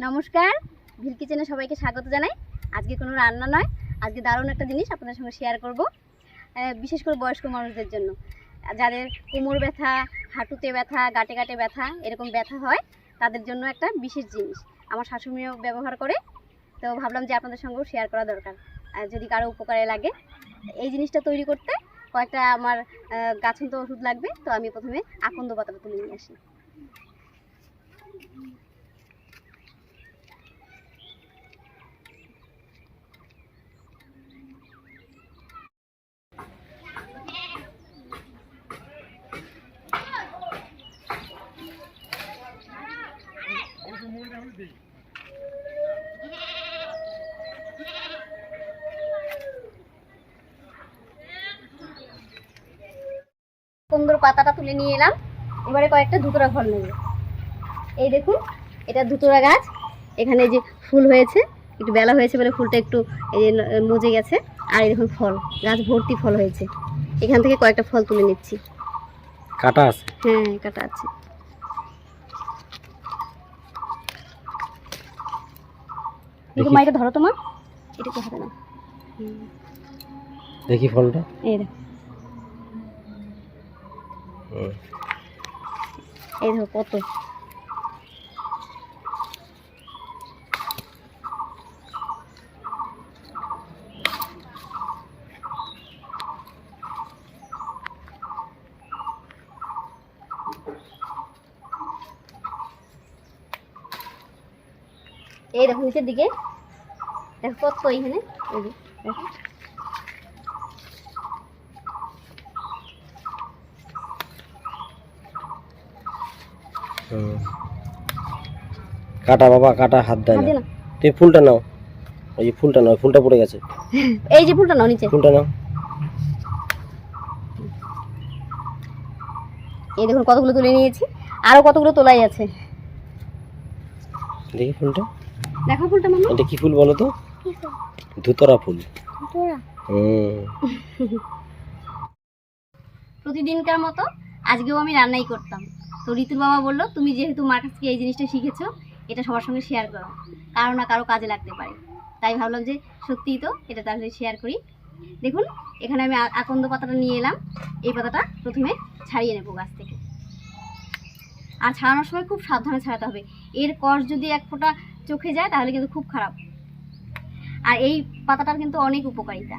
নমস্কার। ভিল কিচেনে সবাইকে স্বাগত জানাই। আজকে কোনো রান্না নয়, আজকে দারুণ একটা জিনিস আপনাদের সঙ্গে শেয়ার করব বিশেষ করে বয়স্ক মানুষদের জন্য। যাদের কোমর ব্যথা, হাঁটুতে ব্যথা, গাটে গাটে ব্যথা, এরকম ব্যথা হয়, তাদের জন্য একটা বিশেষ জিনিস। আমার শাশুড়িও ব্যবহার করে, তো ভাবলাম যে আপনাদের সঙ্গেও শেয়ার করা দরকার। যদি কারও উপকারে লাগে, এই জিনিসটা তৈরি করতে কয়েকটা আমার গাছন্ত ওষুধ লাগবে, তো আমি প্রথমে আকন্দ পাতাটা তুলে নিয়ে আসি। সুন্দর পাতাটা তুলে নিয়ে এলাম। এবারে কয়েকটা ধুতরা ফল নেব। এই দেখুন এটা ধুতরা গাছ। এখানে যে ফুল হয়েছে একটু বেলা হয়েছে বলে ফুলটা একটু এই যে মজে গেছে। আর এই দেখুন ফল গাছ ভর্তি ফল হয়েছে। এখান থেকে কয়েকটা ফল তুলে নিচ্ছি। কাটা আছে? হ্যাঁ কাটা আছে দেখো দেখি। মা এটা ধরো তোমার। এটা কথা হাতে না? দেখি ফলটা এই দেখো। এই দেখো কত এই দেখো নিচের দিকে দেখো কত এইখানে এই যে, দেখো। কাটা বাবা কাটা হাত দেয় না। তুই ফুলটা নাও। ওই যে ফুলটা নাও ফুলটা পড়ে গেছে। এই যে ফুলটা নাও নিচে। ফুলটা নাও। এই দেখুন কতগুলো তুলে নিয়েছি। আরও কতগুলো তোলাই আছে। দেখি ফুলটা। দেখো ফুলটা মামা। এটা কি ফুল বলো তো? ধুতরা ফুল। প্রতিদিনকার মতো আজকেও আমি রান্নাই করতাম। তো ঋতুর বাবা বলল তুমি যেহেতু মার কাছ থেকে এই জিনিসটা শিখেছো এটা সবার সঙ্গে শেয়ার করো। কারও না কারও কাজে লাগতে পারে। তাই ভাবলাম যে সত্যিই তো এটা তাহলে শেয়ার করি। দেখুন এখানে আমি আকন্দ পাতাটা নিয়ে এলাম। এই পাতাটা প্রথমে ছাড়িয়ে নেব গাছ থেকে। আর ছাড়ানোর সময় খুব সাবধানে ছাড়াতে হবে। এর কষ যদি এক ফোঁটা চোখে যায়, তাহলে কিন্তু খুব খারাপ। আর এই পাতাটার কিন্তু অনেক উপকারিতা।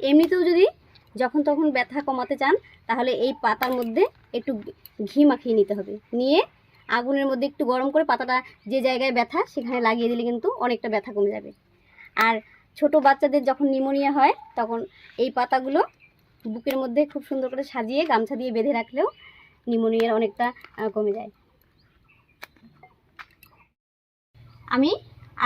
এমনিতেও যদি যখন তখন ব্যথা কমাতে চান, তাহলে এই পাতার মধ্যে একটু ঘি মাখিয়ে নিতে হবে। নিয়ে আগুনের মধ্যে একটু গরম করে পাতাটা যে জায়গায় ব্যথা, সেখানে লাগিয়ে দিলে কিন্তু অনেকটা ব্যথা কমে যাবে। আর ছোট বাচ্চাদের যখন নিমোনিয়া হয়, তখন এই পাতাগুলো বুকের মধ্যে খুব সুন্দর করে সাজিয়ে, গামছা দিয়ে বেঁধে রাখলেও নিমোনিয়ার অনেকটা কমে যায়। আমি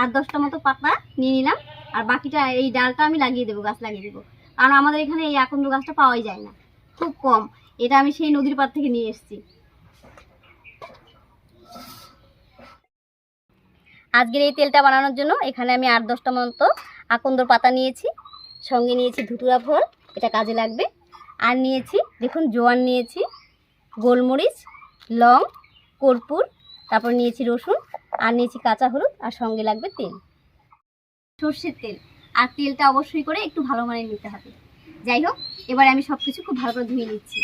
আট দশটা মতো পাতা নিয়ে নিলাম। আর বাকিটা এই ডালটা আমি লাগিয়ে দেবো, গাছ লাগিয়ে দেবো। কারণ আমাদের এখানে এই আকন্দ গাছটা পাওয়াই যায় না। খুব কম। এটা আমি সেই নদীর পাড় থেকে নিয়ে এসেছি। আজকের এই তেলটা বানানোর জন্য এখানে আমি আট দশটা মতো আকন্দর পাতা নিয়েছি। সঙ্গে নিয়েছি ধুতুরা ফল, এটা কাজে লাগবে। আর নিয়েছি, দেখুন, জোয়ান নিয়েছি, গোলমরিচ, লং, কর্পূর, তারপর নিয়েছি রসুন। আর নিয়েছি কাঁচা হলুদ, আর সঙ্গে লাগবে তেল। সর্ষের তেল। আর তেলটা অবশ্যই করে একটু ভালো মানের নিতে হবে। যাই হোক, এবারে আমি সব কিছু খুব ভালো করে ধুয়ে নিচ্ছি।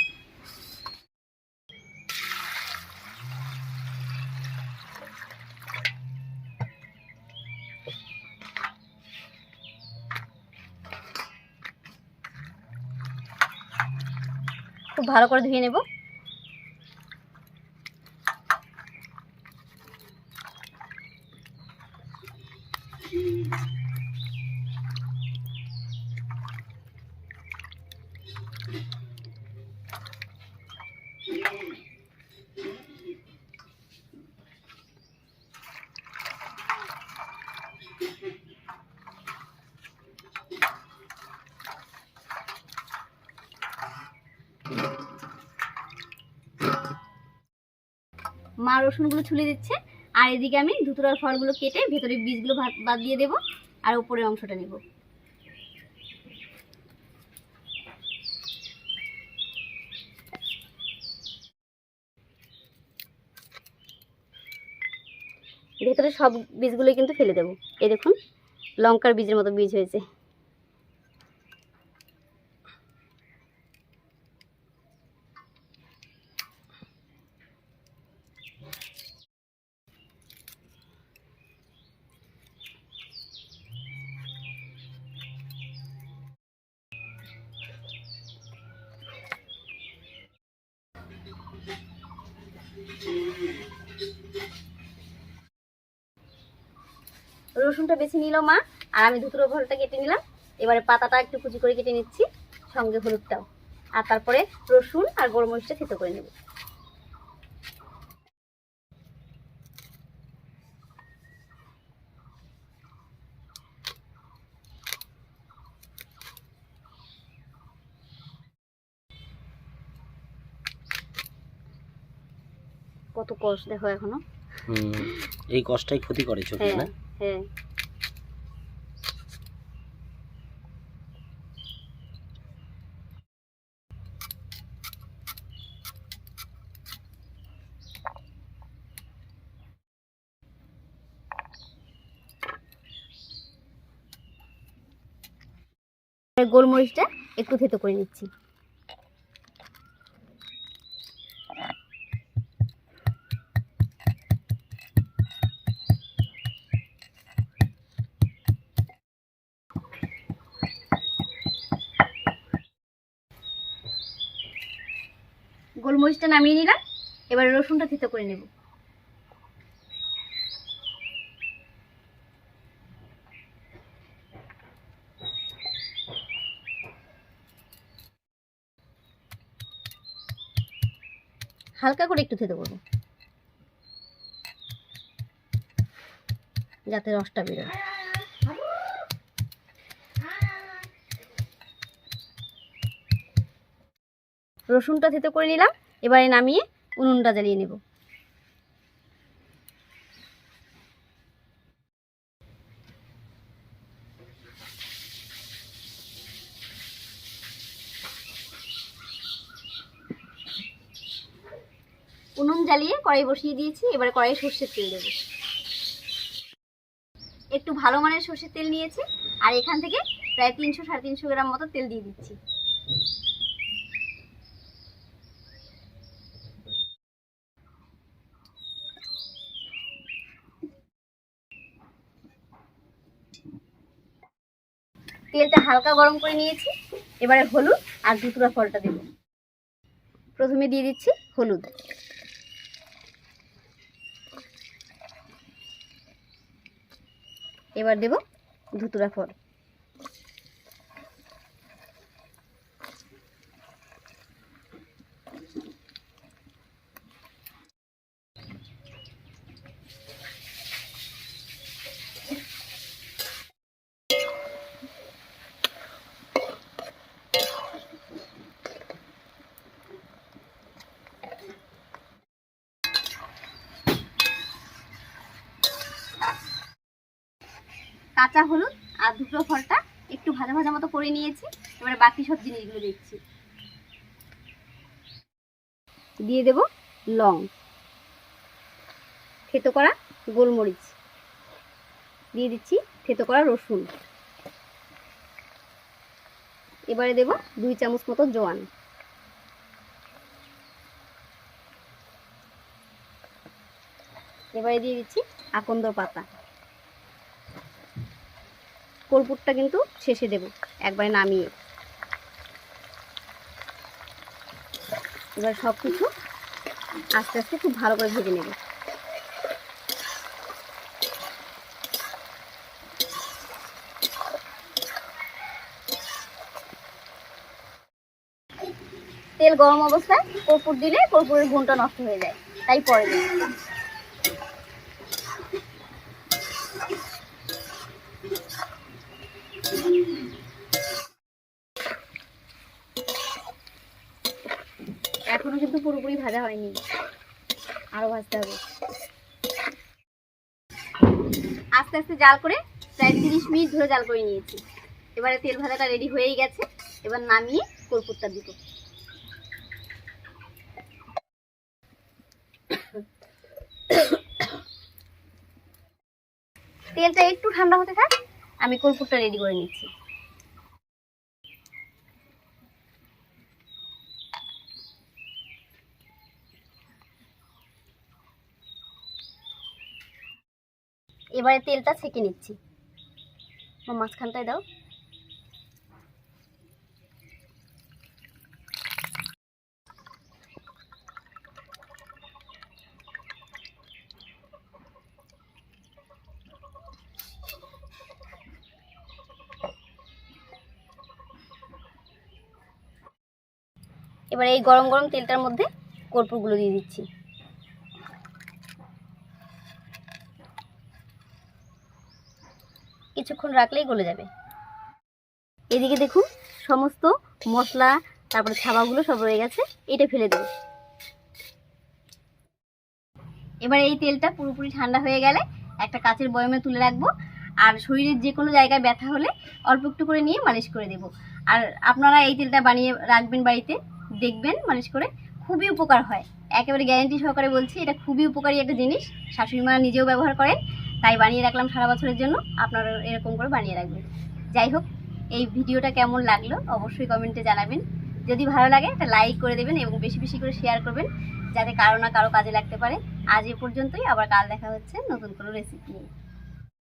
খুব ভালো করে ধুয়ে নেব। মা রসুনগুলো ছুলে দিচ্ছে, আর এদিকে আমি ধুতুরার ফলগুলো কেটে ভেতরে বীজগুলো বাদ দিয়ে দেবো, আর উপরের অংশটা নেব। ভেতরে সব বীজগুলোই কিন্তু ফেলে দেবো। এই দেখুন, লঙ্কার বীজের মতো বীজ হয়েছে। রসুনটা বেছে নিল মা আর আমি দুটো ফলটা কেটে নিলাম। এবারে পাতাটা একটু কুচি করে কেটে নিচ্ছি সঙ্গে হলুদটাও। আর তারপরে রসুন আর গোলমরিচটা থেতো করে নেব। কত কষ দেখো এখনও। এই কষ্টটাই ক্ষতি করে চোখে হ্যাঁ। না? হ্যাঁ গোলমরিচটা একটু থেতো করে নিচ্ছি। গোলমরিচটা নামিয়ে নিলাম, এবারে রসুনটা থেতো করে নেব। হালকা করে একটু থেতো করব, যাতে রসটা বেরোয়। রসুনটা থেতো করে নিলাম এবারে নামিয়ে উনুনটা জ্বালিয়ে নেব। উনুন জ্বালিয়ে কড়াই বসিয়ে দিয়েছি, এবারে কড়াই সর্ষের তেল দেবো। একটু ভালো মানের সর্ষের তেল নিয়েছি, আর এখান থেকে প্রায় তিনশো সাড়ে তিনশো গ্রাম মতো তেল দিয়ে দিচ্ছি। তেলটা হালকা গরম করে নিয়েছি। এবারে হলুদ আর দুতুরা ফলটা দেব। প্রথমে দিয়ে দিচ্ছি হলুদ। এবার দেব ধুতুরা ফল। কাঁচা হলুদ আর দুটো ফলটা একটু ভাজা ভাজা মতো করে নিয়েছি। এবারে বাকি সব জিনিসগুলো দিচ্ছি দিয়ে দেব লং। থেতো করা গোলমরিচ। দিয়ে দিচ্ছি থেতো করা রসুন। এবারে দেব দুই চামচ মতো জোয়ান। এবারে দিয়ে দিচ্ছি আকন্দ পাতা। কর্পূরটা কিন্তু শেষে দেব, একবারে নামিয়ে। এবার সব কিছু আস্তে আস্তে খুব ভালো করে ভেজে নেব। তেল গরম অবস্থায় কর্পূর দিলে কর্পূরের গুণটা নষ্ট হয়ে যায়, তাই পরে দেব এখনও কিন্তু পুরোপুরি ভাজা হয়নি। আরও ভাজতে হবে। আস্তে আস্তে জাল করে প্রায় তিরিশ মিনিট ধরে জাল করে নিয়েছি। এবারে তেল ভাজাটা রেডি হয়েই গেছে। এবার নামিয়ে কর্পূরটা দিব। তেলটা একটু ঠান্ডা হতে থাক, আমি কর্পূরটা রেডি করে নিচ্ছি। এবারে তেলটা ছেঁকে নিচ্ছি। মাঝখানটায় দাও। এবার এই গরম গরম তেলটার মধ্যে কর্পূরগুলো দিয়ে দিচ্ছি। কিছুক্ষণ রাখলেই গলে যাবে। এদিকে দেখুন, সমস্ত মশলা, তারপরে ছাবাগুলো সব রয়ে গেছে, এটা ফেলে দেবো। এবার এই তেলটা পুরোপুরি ঠান্ডা হয়ে গেলে একটা কাচের বয়মে তুলে রাখব, আর শরীরের যে কোনো জায়গায় ব্যথা হলে অল্প একটু করে নিয়ে মালিশ করে দেবো। আর আপনারা এই তেলটা বানিয়ে রাখবেন বাড়িতে, দেখবেন মালিশ করে, খুবই উপকার হয়। একেবারে গ্যারেন্টি সহকারে বলছি, এটা খুবই উপকারী একটা জিনিস। শাশুড়ি মা নিজেও ব্যবহার করেন তাই বানিয়ে রাখলাম সারা বছরের জন্য। আপনারা এরকম করে বানিয়ে রাখবেন। যাই হোক, এই ভিডিওটা কেমন লাগল অবশ্যই কমেন্টে জানাবেন। যদি ভালো লাগে, একটা লাইক করে দেবেন এবং বেশি বেশি করে শেয়ার করবেন, যাতে কারও না কারও কাজে লাগতে পারে। আজ এ পর্যন্তই, আবার কাল দেখা হচ্ছে নতুন কোনো রেসিপি নিয়ে।